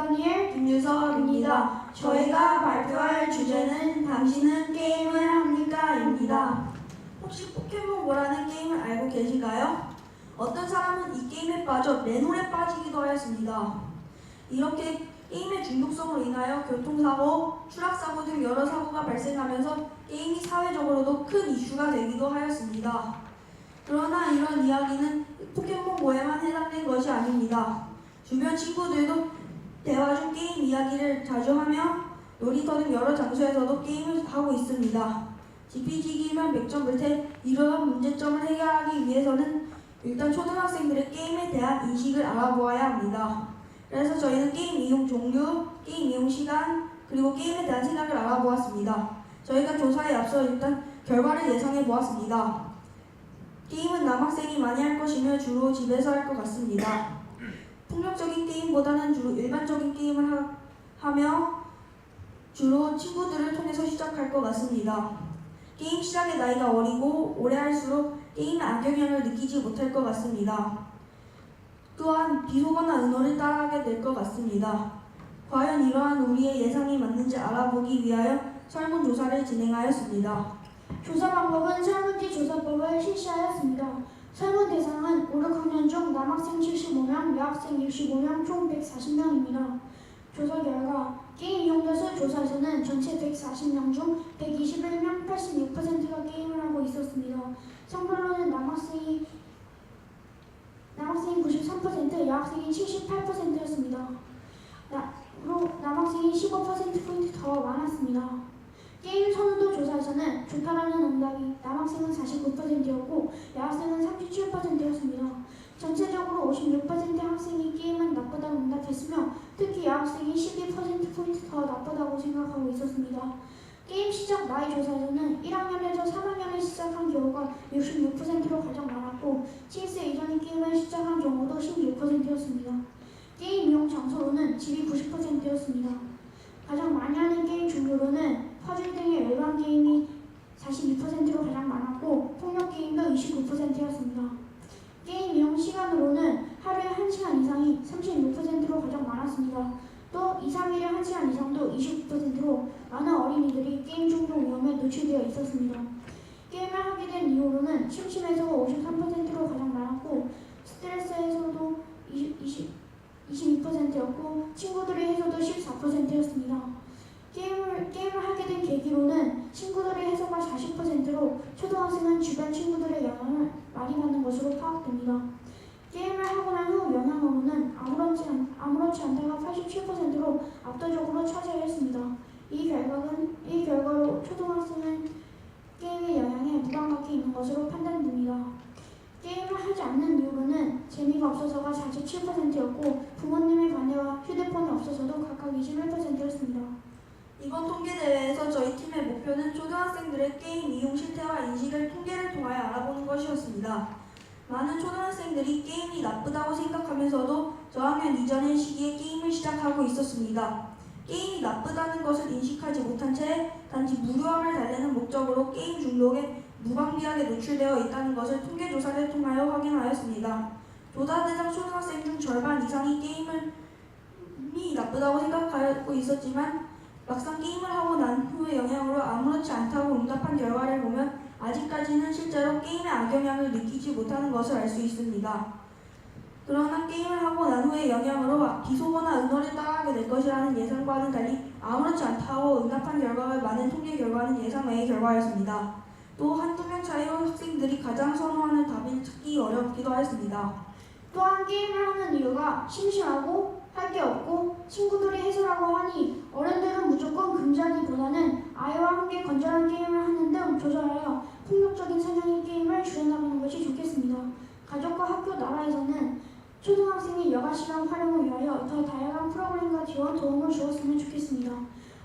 컴퍼니의 김유섭입니다. 저희가 발표할 주제는 당신은 게임을 합니까?입니다. 혹시 포켓몬고라는 게임을 알고 계신가요? 어떤 사람은 이 게임에 빠져 맨홀에 빠지기도 하였습니다. 이렇게 게임의 중독성으로 인하여 교통사고, 추락사고 등 여러 사고가 발생하면서 게임이 사회적으로도 큰 이슈가 되기도 하였습니다. 그러나 이런 이야기는 포켓몬고에만 해당된 것이 아닙니다. 주변 친구들도 대화 중 게임 이야기를 자주 하며 놀이터 등 여러 장소에서도 게임을 하고 있습니다. 지피지기만 100점 불태 이러한 문제점을 해결하기 위해서는 일단 초등학생들의 게임에 대한 인식을 알아보아야 합니다. 그래서 저희는 게임 이용 종류, 게임 이용 시간, 그리고 게임에 대한 생각을 알아보았습니다. 저희가 조사에 앞서 일단 결과를 예상해 보았습니다. 게임은 남학생이 많이 할 것이며 주로 집에서 할 것 같습니다. 폭력적인 게임보다는 주로 일반적인 게임을 하, 하며 주로 친구들을 통해서 시작할 것 같습니다. 게임 시작의 나이가 어리고 오래 할수록 게임의 악영향을 느끼지 못할 것 같습니다. 또한 비속어나 은어를 따라하게 될 것 같습니다. 과연 이러한 우리의 예상이 맞는지 알아보기 위하여 설문조사를 진행하였습니다. 조사 방법은 설문지 조사법을 실시하였습니다. 설문 대상은 5, 6학년 중 남학생 75명, 여학생 65명, 총 140명입니다. 조사 결과 게임 이용자 수 조사에서는 전체 140명 중 121명 86%가 게임을 하고 있었습니다. 성별로는 남학생이 남학생이 93%, 여학생이 78%였습니다. 남학생이 15%포인트 더 많았습니다. 게임 선호도 조사에서는 좋다라는 응답이 남학생은 49%였고 여학생은 37%였습니다. 전체적으로 56% 학생이 게임은 나쁘다고 응답했으며 특히 여학생이 12%포인트 더 나쁘다고 생각하고 있었습니다. 게임 시작 나이 조사에서는 1학년에서 3학년을 시작한 경우가 66%로 가장 많았고 7세 이전의 게임을 시작한 경우도 16%였습니다. 게임 이용 장소로는 집이 90%였습니다. 가장 많이 하는 게임 종류로는 퍼즐 등의 일반 게임이 42%로 가장 많았고 폭력 게임도 29%였습니다. 게임 이용 시간으로는 하루에 1시간 이상이 36%로 가장 많았습니다. 또 2, 3일에 1시간 이상도 29%로 많은 어린이들이 게임 중독 위험에 노출되어 있었습니다. 게임을 하게 된 이유로는 심심해서가 53%로 가장 많았고 스트레스에서도 20, 22%였고 친구들의 해서도 14%였습니다. 게임을, 게임을 하게 된 계기로는 친구들의 해서가 40%로 초등학생은 주변 친구들의 영향을 많이 받는 것으로 파악됩니다. 게임을 하고 난 후 영향으로는 아무렇지, 않, 아무렇지 않다가 87%로 압도적으로 차지했습니다. 이 결과는 이 결과로 초등학생은 게임의 영향에 무감각해 있는 것으로 판단됩니다. 게임을 하지 않는 이유로는 재미가 없어서가 47%였고 부모님의 반대와 휴대폰이 없어서도 각각 21%였습니다. 이번 통계 대회에서 저희 목표는 초등학생들의 게임 이용 실태와 인식을 통계를 통하여 알아보는 것이었습니다. 많은 초등학생들이 게임이 나쁘다고 생각하면서도 저학년 이전의 시기에 게임을 시작하고 있었습니다. 게임이 나쁘다는 것을 인식하지 못한 채 단지 무료함을 달래는 목적으로 게임 중독에 무방비하게 노출되어 있다는 것을 통계조사를 통하여 확인하였습니다. 조사 대상 초등학생 중 절반 이상이 게임을 이 나쁘다고 생각하고 있었지만 막상 게임을 하고 난 영향으로 아무렇지 응답한 결과를 보면 아직까지는 실제로 게임의 악영향을 느끼지 못하는 것을 알 수 있습니다. 그러나 게임을 하고 난 후의 영향으로 비속어나 은어를 따라하게 될 것이라는 예상과는 달리 아무렇지 않다고 응답한 결과가 많은 통계 결과는 예상 외의 결과였습니다. 또 한두 명 차이로 학생들이 가장 선호하는 답을 찾기 어렵기도 하였습니다. 또한 게임을 하는 이유가 심심하고 할 게 없고 친구들이 해설하고 하니 어른들은 무조건 금지하기보다는 아이와 함께 건전한 게임을 하는 등 조절하여 폭력적인 성향의 게임을 줄여나가는 것이 좋겠습니다. 가족과 학교 나라에서는 초등학생의 여가 시간 활용을 위하여 더 다양한 프로그램과 지원 도움을 주었으면 좋겠습니다.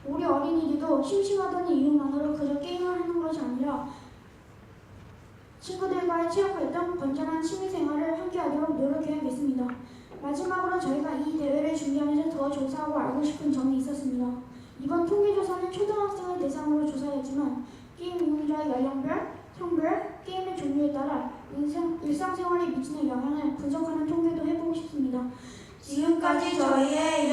우리 어린이들도 심심하다는 이유만으로 그저 게임을 하는 것이 아니라 친구들과의 체육 활동, 건전한 취미 생활을 함께하도록 노력해야겠습니다. 마지막으로 저희가 이 대회를 준비하면서 더 조사하고 알고 싶은 점이 있었습니다. 이번 통계조사는 초등학생을 대상으로 조사했지만 게임 이용자의 연령별, 성별, 게임의 종류에 따라 일상, 일상생활에 미치는 영향을 분석하는 통계도 해보고 싶습니다. 지금까지 저희의